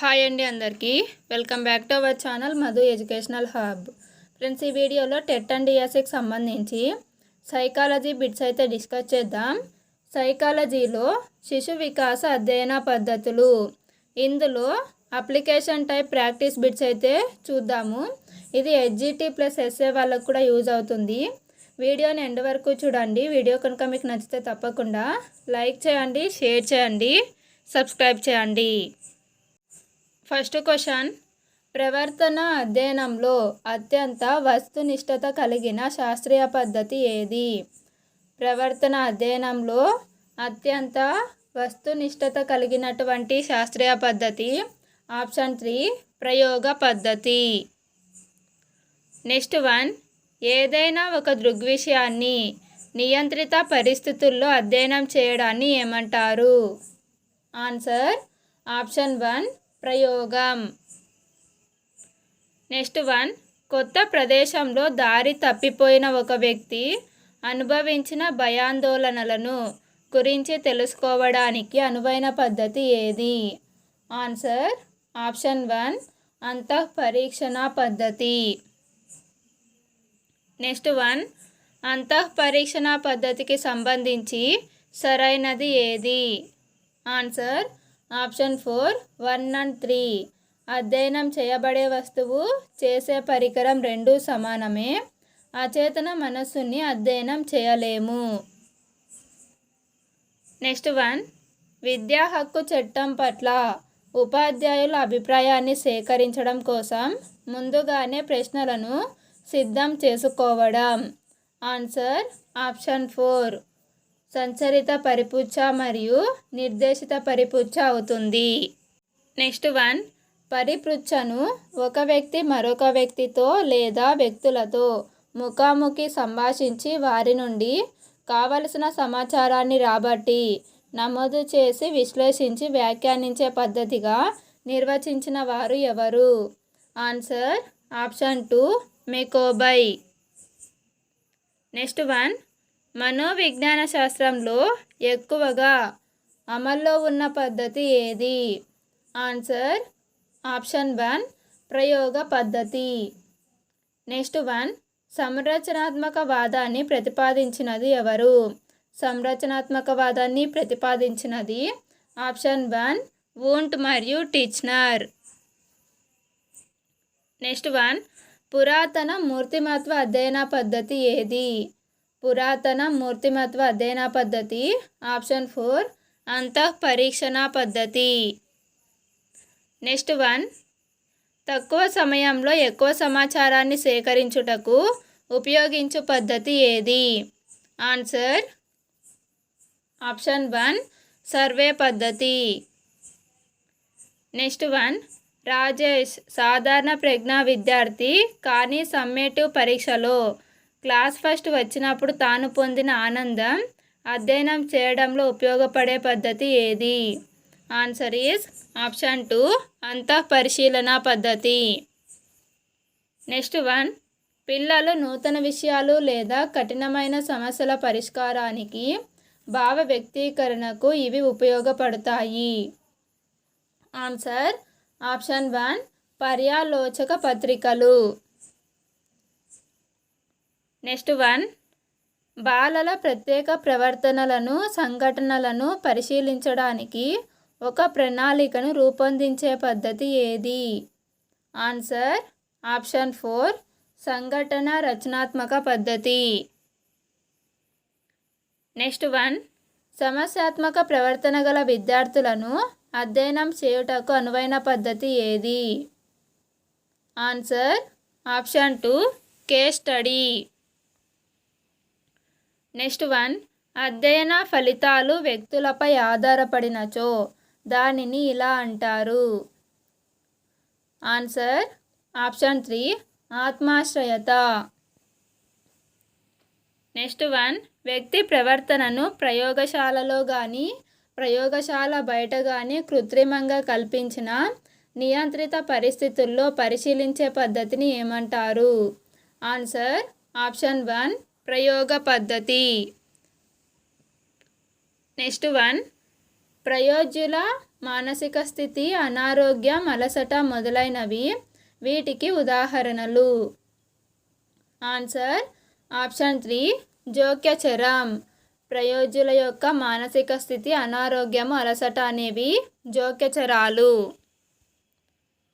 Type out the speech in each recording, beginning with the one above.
Hi అండి అందరికీ. Welcome back to our channel Madhu educational hub. Friends ఈ వీడియోలో టెట్ అండ్ డిఎస్సికి సంబంధించి సైకాలజీ బిట్స్ అయితే డిస్కస్ చేద్దాం. సైకాలజీలో శిశు వికాస అధ్యయన పద్ధతులు. ఇందులో అప్లికేషన్ టైప్ ప్రాక్టీస్ బిట్స్ అయితే చూద్దాము. ఇది హెచ్జిటి ప్లస్ ఎస్ఏ వాళ్ళకు కూడా యూజ్ అవుతుంది. వీడియోని ఎండ్ వరకు చూడండి. వీడియో కనుక మీకు నచ్చితే తప్పకుండా లైక్ చేయండి షేర్ చేయండి సబ్స్క్రైబ్ చేయండి. First question. ప్రవర్తన అధ్యయనంలో అత్యంత వస్తునిష్టత కలిగిన శాస్త్రీయ పద్ధతి ఏది? ప్రవర్తన అధ్యయనంలో అత్యంత వస్తునిష్టత కలిగినటువంటి శాస్త్రీయ పద్ధతి ఆప్షన్ త్రీ ప్రయోగ పద్ధతి. Next one. ఏదైనా ఒక దృగ్విషయాన్ని నియంత్రిత పరిస్థితుల్లో అధ్యయనం చేయడాన్ని ఏమంటారు? ఆన్సర్ ఆప్షన్ వన్ ప్రయోగం. Next one. కొత్త ప్రదేశంలో దారి తప్పిపోయిన ఒక వ్యక్తి అనుభవించిన భయాందోళనలను గురించి తెలుసుకోవడానికి అనువైన పద్ధతి ఏది? ఆన్సర్. Option one. అంతఃపరీక్షణ పద్ధతి. Next one. అంతఃపరీక్షణ పద్ధతికి సంబంధించి సరైనది ఏది? Answer. Option four one and three. అధ్యయనం చేయబడే వస్తువు చేసే పరికరం రెండూ సమానమే. అచేతన మనస్సుని అధ్యయనం చేయలేము. నెక్స్ట్ వన్ విద్యా హక్కు చట్టం పట్ల ఉపాధ్యాయుల అభిప్రాయాన్ని సేకరించడం కోసం ముందుగానే ప్రశ్నలను సిద్ధం చేసుకోవడం. Answer option four. సంచరిత పరిపుచ్చ మరియు నిర్దేశిత పరిపుచ్చ అవుతుంది. Next one. పరిపృచ్ఛను ఒక వ్యక్తి మరొక వ్యక్తితో లేదా వ్యక్తులతో ముఖాముఖి సంభాషించి వారి నుండి కావలసిన సమాచారాన్ని రాబట్టి నమోదు చేసి విశ్లేషించి వ్యాఖ్యానించే పద్ధతిగా నిర్వచించిన వారు ఎవరు? ఆన్సర్ ఆప్షన్ టూ మెకోబై నెక్స్ట్ వన్. మనోవిజ్ఞాన శాస్త్రంలో ఎక్కువగా అమల్లో ఉన్న పద్ధతి ఏది? ఆన్సర్ ఆప్షన్ వన్ ప్రయోగ పద్ధతి. నెక్స్ట్ వన్ సంరచనాత్మక వాదాన్ని ప్రతిపాదించినది ఎవరు? సంరచనాత్మక వాదాన్ని ప్రతిపాదించినది ఆప్షన్ వన్ వూంట్ మరియు టీచ్నర్. నెక్స్ట్ వన్ పురాతన మూర్తిమత్వ అధ్యయన పద్ధతి ఏది? పురాతన మూర్తిమత్వ అధ్యయన పద్ధతి ఆప్షన్ ఫోర్ అంతఃపరీక్షణ పద్ధతి. నెక్స్ట్ వన్ తక్కువ సమయంలో ఎక్కువ సమాచారాన్ని సేకరించుటకు ఉపయోగించు పద్ధతి ఏది? ఆన్సర్ ఆప్షన్ వన్ సర్వే పద్ధతి. నెక్స్ట్ వన్ రాజేష్ సాధారణ ప్రజ్ఞా విద్యార్థి కానీ సమ్మేటివ్ పరీక్షలో. క్లాస్ ఫస్ట్ వచ్చినప్పుడు తాను పొందిన ఆనందం అధ్యయనం చేయడంలో ఉపయోగపడే పద్ధతి ఏది? ఆన్సర్ ఈజ్ ఆప్షన్ టూ అంతఃపరిశీలన పద్ధతి. నెక్స్ట్ వన్ పిల్లలు నూతన విషయాలు లేదా కఠినమైన సమస్యల పరిష్కారానికి భావ వ్యక్తీకరణకు ఇవి ఉపయోగపడతాయి. ఆన్సర్ ఆప్షన్ వన్ పర్యాలోచక పత్రికలు. Next one. బాలల ప్రత్యేక ప్రవర్తనలను సంఘటనలను పరిశీలించడానికి ఒక ప్రణాళికను రూపొందించే పద్ధతి ఏది? ఆన్సర్ ఆప్షన్ ఫోర్ సంఘటన రచనాత్మక పద్ధతి. Next one. సమస్యాత్మక ప్రవర్తన గల విద్యార్థులను అధ్యయనం చేయుటకు అనువైన పద్ధతి ఏది? Answer option two case study. Next one అధ్యయన ఫలితాలు వ్యక్తులపై ఆధారపడినచో దానిని ఇలా అంటారు. ఆన్సర్ ఆప్షన్ త్రీ ఆత్మాశ్రయత. నెక్స్ట్ వన్ వ్యక్తి ప్రవర్తనను ప్రయోగశాలలో కానీ ప్రయోగశాల బయట కానీ కృత్రిమంగా కల్పించిన నియంత్రిత పరిస్థితుల్లో పరిశీలించే పద్ధతిని ఏమంటారు? ఆన్సర్ ఆప్షన్ వన్ ప్రయోగ పద్ధతి. Next one. ప్రయోజ్యుల మానసిక స్థితి అనారోగ్యం అలసట మొదలైనవి వీటికి ఉదాహరణలు. ఆన్సర్. Option three. జోక్యచరం. ప్రయోజుల యొక్క మానసిక స్థితి అనారోగ్యము అలసట అనేవి జోక్యచరాలు.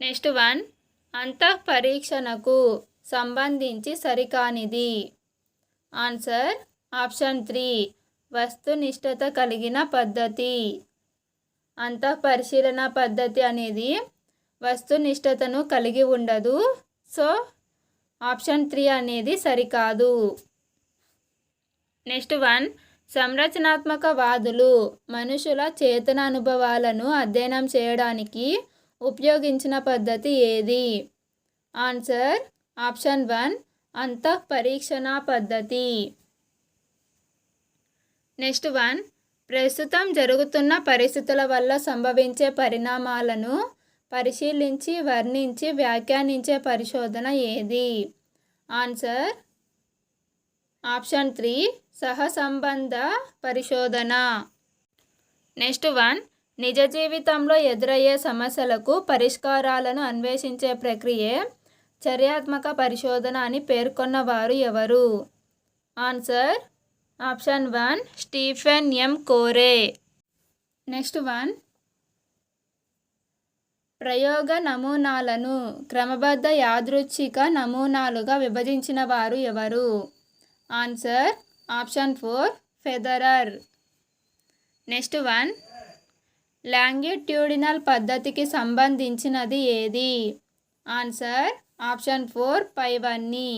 Next one. అంతఃపరీక్షణకు సంబంధించి సరికానిది. Answer option three. వస్తునిష్టత కలిగిన పద్ధతి. అంత పరిశీలన పద్ధతి అనేది వస్తునిష్టతను కలిగి ఉండదు. సో ఆప్షన్ త్రీ అనేది సరికాదు. Next one. సంరచనాత్మక వాదులు మనుషుల చేతన అనుభవాలను అధ్యయనం చేయడానికి ఉపయోగించిన పద్ధతి ఏది? Answer option one. అంతఃపరీక్షణ పద్ధతి? Next one. ప్రస్తుతం జరుగుతున్న పరిస్థితుల వల్ల సంభవించే పరిణామాలను పరిశీలించి వర్ణించి వ్యాఖ్యానించే పరిశోధన ఏది? ఆన్సర్. Option three. సహసంబంధ పరిశోధన. Next one. నిజ జీవితంలో ఎదురయ్యే సమస్యలకు పరిష్కారాలను అన్వేషించే ప్రక్రియే చర్యాత్మక పరిశోధన అని పేర్కొన్న వారు ఎవరు? Answer option one Stephen M. Corey. Next one. ప్రయోగ నమూనాలను క్రమబద్ధ యాదృచ్ఛిక నమూనాలుగా విభజించిన వారు ఎవరు? Answer option four Federer. Next one. Longitudinal పద్ధతికి సంబంధించినది ఏది? ఆన్సర్ ఆప్షన్ ఫోర్ పైవన్నీ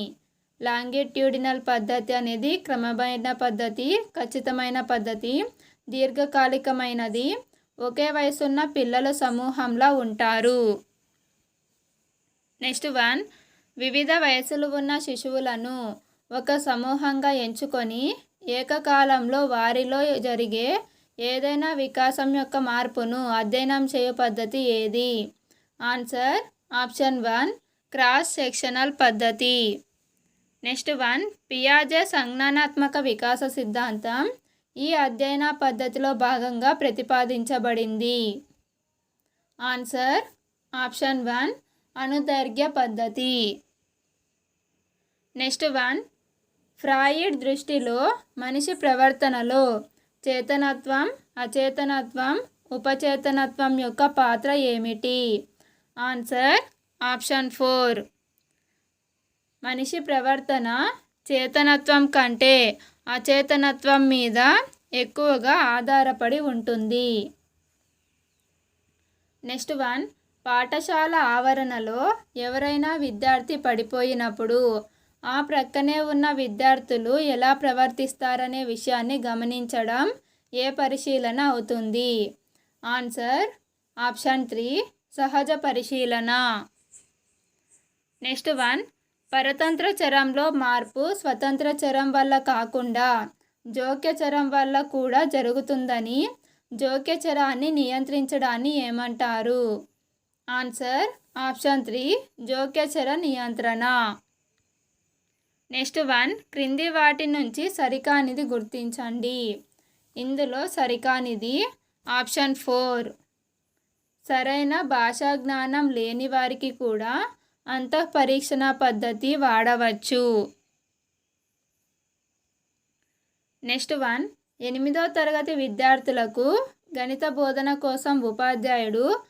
లాంగిట్యూడినల్ పద్ధతి అనేది క్రమమైన పద్ధతి ఖచ్చితమైన పద్ధతి దీర్ఘకాలికమైనది. ఒకే వయసున్న పిల్లల సమూహంలో ఉంటారు. నెక్స్ట్ వన్ వివిధ వయసులు ఉన్న శిశువులను ఒక సమూహంగా ఎంచుకొని ఏకకాలంలో వారిలో జరిగే ఏదైనా వికాసం యొక్క మార్పును అధ్యయనం చేయు పద్ధతి ఏది? Answer option one cross sectional పద్ధతి. నెక్స్ట్ వన్ పియాజే సంజ్ఞానాత్మక వికాస సిద్ధాంతం. ఈ అధ్యయన పద్ధతిలో భాగంగా ప్రతిపాదించబడింది. ఆన్సర్ ఆప్షన్ వన్ అనుదైర్ఘ్య పద్ధతి. నెక్స్ట్ వన్ ఫ్రాయిడ్ దృష్టిలో మనిషి ప్రవర్తనలో చేతనత్వం అచేతనత్వం ఉపచేతనత్వం యొక్క పాత్ర ఏమిటి? Answer option four. మనిషి ప్రవర్తన చేతనత్వం కంటే అచేతనత్వం మీద ఎక్కువగా ఆధారపడి ఉంటుంది. Next one. పాఠశాల ఆవరణలో ఎవరైనా విద్యార్థి పడిపోయినప్పుడు ఆ ప్రక్కనే ఉన్న విద్యార్థులు ఎలా ప్రవర్తిస్తారనే విషయాన్ని గమనించడం ఏ పరిశీలన అవుతుంది? ఆన్సర్ ఆప్షన్ త్రీ సహజ పరిశీలన. నెక్స్ట్ వన్ పరతంత్ర చరంలో మార్పు స్వతంత్ర చరం వల్ల కాకుండా జోక్య చరం వల్ల కూడా జరుగుతుందని జోక్య చరాన్ని నియంత్రించడాన్ని ఏమంటారు? ఆన్సర్ ఆప్షన్ త్రీ జోక్యచర నియంత్రణ. నెక్స్ట్ వన్ క్రింది వాటి నుంచి సరికానిది గుర్తించండి. ఇందులో సరికానిది ఆప్షన్ ఫోర్. సరైన భాషా జ్ఞానం లేని వారికి కూడా అంతఃపరీక్షణ పద్ధతి వాడవచ్చు. Next one. ఎనిమిదో తరగతి విద్యార్థులకు గణిత బోధన కోసం ఉపాధ్యాయుడు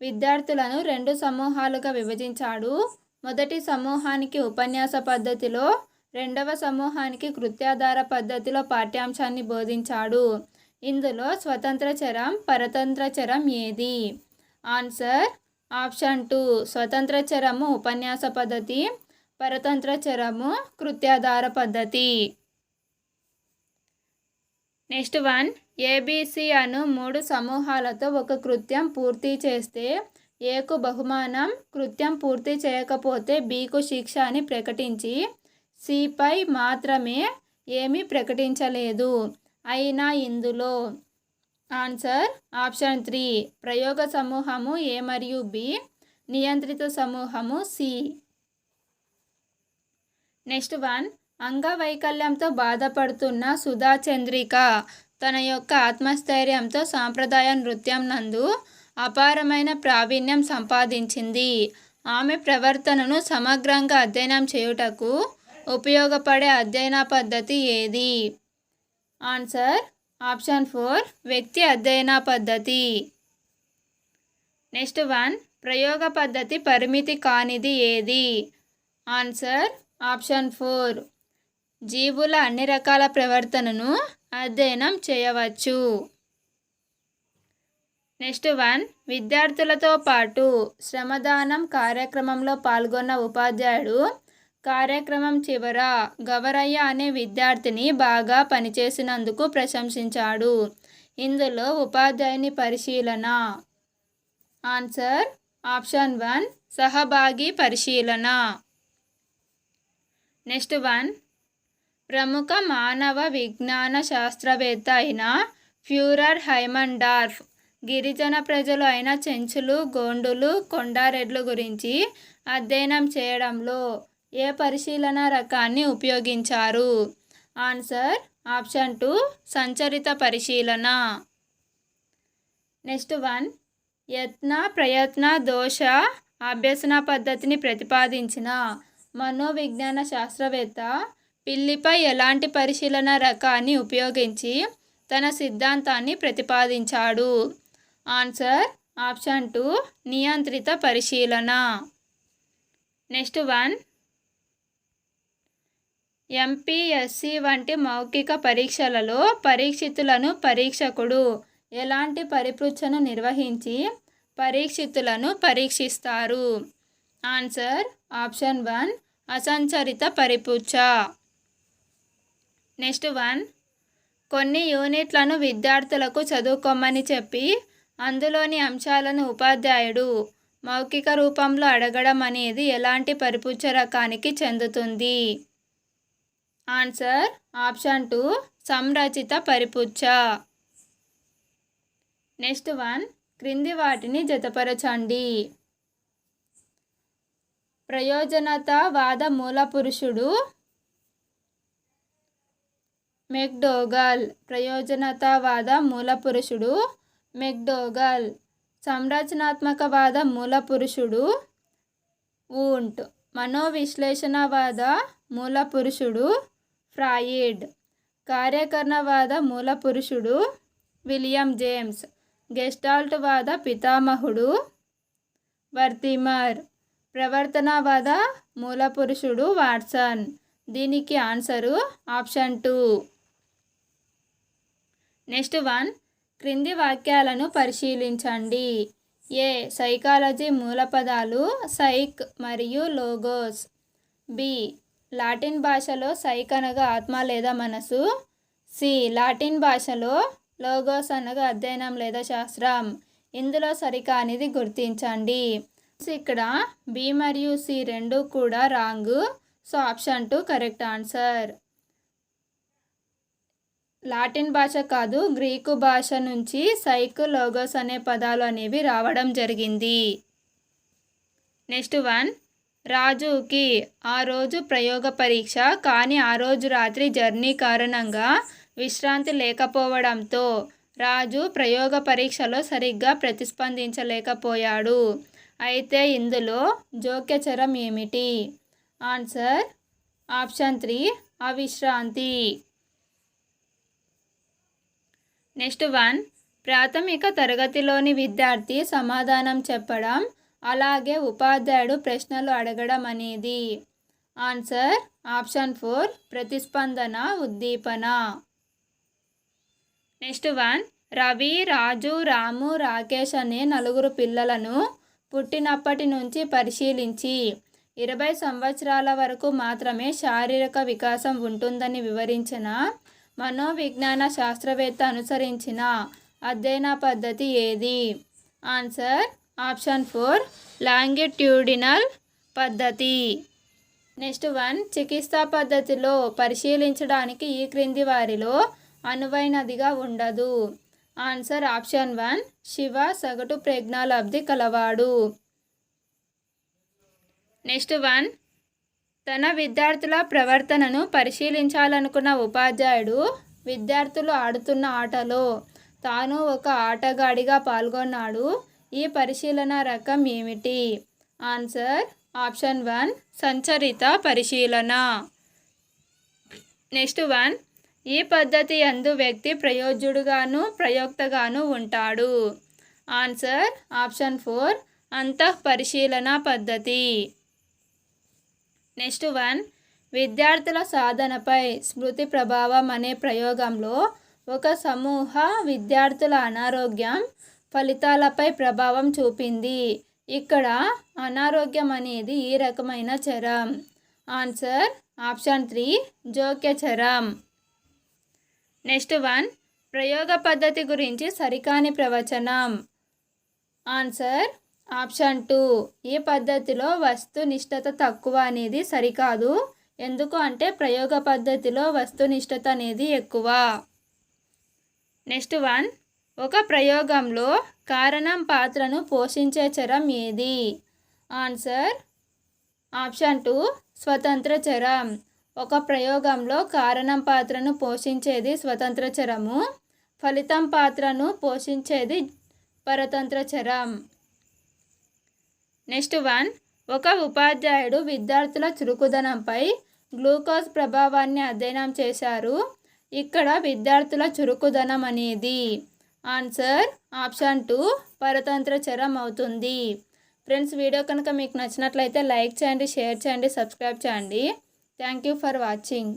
విద్యార్థులను రెండు సమూహాలుగా విభజించాడు. మొదటి సమూహానికి ఉపన్యాస పద్ధతిలో రెండవ సమూహానికి కృత్యాధార పద్ధతిలో పాఠ్యాంశాన్ని బోధించాడు. ఇందులో స్వతంత్ర చరం పరతంత్ర చరం ఏది? ఆన్సర్ ఆప్షన్ టూ స్వతంత్ర చరము ఉపన్యాస పద్ధతి పరతంత్ర చరము కృత్యాధార పద్ధతి. నెక్స్ట్ వన్ ఏబిసి అను మూడు సమూహాలతో ఒక కృత్యం పూర్తి చేస్తే ఏకు బహుమానం కృత్యం పూర్తి చేయకపోతే బికు శిక్ష అని ప్రకటించి సిపై మాత్రమే ఏమీ ప్రకటించలేదు. అయినా ఇందులో ఆన్సర్ ఆప్షన్ త్రీ. ప్రయోగ సమూహము ఏ మరియు బి? నియంత్రిత సమూహము సి. Next one. అంగవైకల్యంతో బాధపడుతున్న సుధా చంద్రిక తన యొక్క ఆత్మస్థైర్యంతో సాంప్రదాయ నృత్యం నందు అపారమైన ప్రావీణ్యం సంపాదించింది. ఆమె ప్రవర్తనను సమగ్రంగా అధ్యయనం చేయుటకు ఉపయోగపడే అధ్యయన పద్ధతి ఏది? ఆన్సర్ ఆప్షన్ ఫోర్ వ్యక్తి అధ్యయన పద్ధతి. నెక్స్ట్ వన్ ప్రయోగ పద్ధతి పరిమితి కానిది ఏది? Answer option four. జీవుల అన్ని రకాల ప్రవర్తనను అధ్యయనం చేయవచ్చు. నెక్స్ట్ వన్ విద్యార్థులతో పాటు శ్రమదానం కార్యక్రమంలో పాల్గొన్న ఉపాధ్యాయుడు కార్యక్రమం చివర గవరయ్య అనే విద్యార్థిని బాగా పనిచేసినందుకు ప్రశంసించాడు. ఇందులో ఉపాధ్యాయుని పరిశీలన ఆన్సర్ ఆప్షన్ వన్ సహభాగి పరిశీలన. నెక్స్ట్ వన్ ప్రముఖ మానవ విజ్ఞాన శాస్త్రవేత్త అయిన ఫ్యూరర్ హైమండార్ఫ్ గిరిజన ప్రజలు అయిన చెంచులు గోండులు కొండారెడ్లు గురించి అధ్యయనం చేయడంలో ఏ పరిశీలన రకాన్ని ఉపయోగించారు? ఆన్సర్ ఆప్షన్ టూ సంచరిత పరిశీలన. నెక్స్ట్ వన్ యత్న ప్రయత్న దోష అభ్యసన పద్ధతిని ప్రతిపాదించిన మనోవిజ్ఞాన శాస్త్రవేత్త పిల్లిపై ఎలాంటి పరిశీలన రకాన్ని ఉపయోగించి తన సిద్ధాంతాన్ని ప్రతిపాదించాడు? ఆన్సర్ ఆప్షన్ టూ నియంత్రిత పరిశీలన. నెక్స్ట్ వన్ ఎంపీఎస్సి వంటి మౌఖిక పరీక్షలలో పరీక్షితులను పరీక్షకుడు ఎలాంటి పరిపృచ్ఛను నిర్వహించి పరీక్షితులను పరీక్షిస్తారు? ఆన్సర్ ఆప్షన్ వన్ అసంచరిత పరిపూచ నెక్స్ట్ వన్ కొన్ని యూనిట్లను విద్యార్థులకు చదువుకోమని చెప్పి అందులోని అంశాలను ఉపాధ్యాయుడు మౌఖిక రూపంలో అడగడం అనేది ఎలాంటి పరిపుచ్చ రకానికి చెందుతుంది? ఆన్సర్ ఆప్షన్ టూ సంరచిత పరిపుచ్చ నెక్స్ట్ వన్ క్రింది వాటిని జతపరచండి. ప్రయోజనతవాద మూల పురుషుడు మెక్డోగల్. ప్రయోజనతావాద మూలపురుషుడు మెక్డోగల్. సంరచనాత్మకవాద మూల పురుషుడు ఊంట్ మనోవిశ్లేషణవాద మూలపురుషుడు ఫ్రాయిడ్. కార్యకరణవాద మూలపురుషుడు విలియం జేమ్స్. గెస్టాల్ట్ వాద పితామహుడు వర్తిమర్. ప్రవర్తనవాద మూలపురుషుడు వాట్సన్. దీనికి answer option two. Next one. క్రింది వాక్యాలను పరిశీలించండి. ఏ. సైకాలజీ మూలపదాలు సైక్ మరియు లోగోస్. బి. లాటిన్ భాషలో సైక్ అనగా ఆత్మ లేదా మనసు. సి. లాటిన్ భాషలో లోగోస్ అనగా అధ్యయనం లేదా శాస్త్రం. ఇందులో సరికానిది గుర్తించండి. ఇక్కడ బి మరియు సి రెండు కూడా wrong so option two correct answer. Latin భాష కాదు గ్రీకు భాష నుంచి సైక్ లోగోస్ అనే పదాలు అనేవి రావడం జరిగింది. Next one. రాజుకి ఆ రోజు ప్రయోగ పరీక్ష. కానీ ఆ రోజు రాత్రి జర్నీ కారణంగా విశ్రాంతి లేకపోవడంతో రాజు ప్రయోగ పరీక్షలో సరిగ్గా ప్రతిస్పందించలేకపోయాడు. అయితే ఇందులో జోక్యచరం ఏమిటి? ఆన్సర్ ఆప్షన్ త్రీ అవిశ్రాంతి. నెక్స్ట్ వన్ ప్రాథమిక తరగతిలోని విద్యార్థి సమాధానం చెప్పడం అలాగే ఉపాధ్యాయుడు ప్రశ్నలు అడగడం అనేది. ఆన్సర్ ఆప్షన్ ఫోర్ ప్రతిస్పందన ఉద్దీపన. నెక్స్ట్ వన్ రవి రాజు రాము రాకేష్ అనే నలుగురు పిల్లలను పుట్టినప్పటి నుంచి పరిశీలించి ఇరవై సంవత్సరాల వరకు మాత్రమే శారీరక వికాసం ఉంటుందని వివరించిన మనోవిజ్ఞాన శాస్త్రవేత్త అనుసరించిన అధ్యయన పద్ధతి ఏది? ఆన్సర్ ఆప్షన్ ఫోర్ లాంగిట్యూడినల్ పద్ధతి. నెక్స్ట్ వన్ చికిత్సా పద్ధతిలో పరిశీలించడానికి ఈ క్రింది వారిలో అనువైనదిగా ఉండదు. ఆన్సర్ ఆప్షన్ వన్ శివ సగటు ప్రజ్ఞాలబ్ధి కలవాడు. నెక్స్ట్ వన్ తన విద్యార్థుల ప్రవర్తనను పరిశీలించాలనుకున్న ఉపాధ్యాయుడు విద్యార్థులు ఆడుతున్న ఆటలో తాను ఒక ఆటగాడిగా పాల్గొన్నాడు. ఈ పరిశీలన రకం ఏమిటి? ఆన్సర్ ఆప్షన్ వన్ సంచరిత పరిశీలన. నెక్స్ట్ వన్ ఈ పద్ధతి అందు వ్యక్తి ప్రయోజ్యుడుగాను ప్రయోక్తగాను ఉంటాడు. ఆన్సర్ ఆప్షన్ ఫోర్ అంతః పరిశీలన పద్ధతి. నెక్స్ట్ వన్ విద్యార్థుల సాధనపై స్మృతి ప్రభావం అనే ప్రయోగంలో ఒక సమూహ విద్యార్థుల అనారోగ్యం ఫలితాలపై ప్రభావం చూపింది. ఇక్కడ అనారోగ్యం అనేది ఈ రకమైన చరం? ఆన్సర్ ఆప్షన్ త్రీ జోక్య చరం. నెక్స్ట్ వన్ ప్రయోగ పద్ధతి గురించి సరికాని ప్రవచనం. ఆన్సర్ ఆప్షన్ టూ ఈ పద్ధతిలో వస్తునిష్టత తక్కువ అనేది సరికాదు? ఎందుకు అంటే ప్రయోగ పద్ధతిలో వస్తునిష్టత అనేది ఎక్కువ. నెక్స్ట్ వన్ ఒక ప్రయోగంలో కారణం పాత్రను పోషించే చరం ఏది? ఆన్సర్ ఆప్షన్ టూ స్వతంత్ర చరం. ఒక ప్రయోగంలో కారణం పాత్రను పోషించేది స్వతంత్ర చరము ఫలితం పాత్రను పోషించేది పరతంత్ర చరం. నెక్స్ట్ వన్ ఒక ఉపాధ్యాయుడు విద్యార్థుల చురుకుదనంపై గ్లూకోజ్ ప్రభావాన్ని అధ్యయనం చేశారు. ఇక్కడ విద్యార్థుల చురుకుదనం అనేది ఆన్సర్ ఆప్షన్ టూ పరతంత్ర చరం అవుతుంది. ఫ్రెండ్స్ వీడియో కనుక మీకు నచ్చినట్లయితే లైక్ చేయండి షేర్ చేయండి సబ్స్క్రైబ్ చేయండి. Thank you for watching.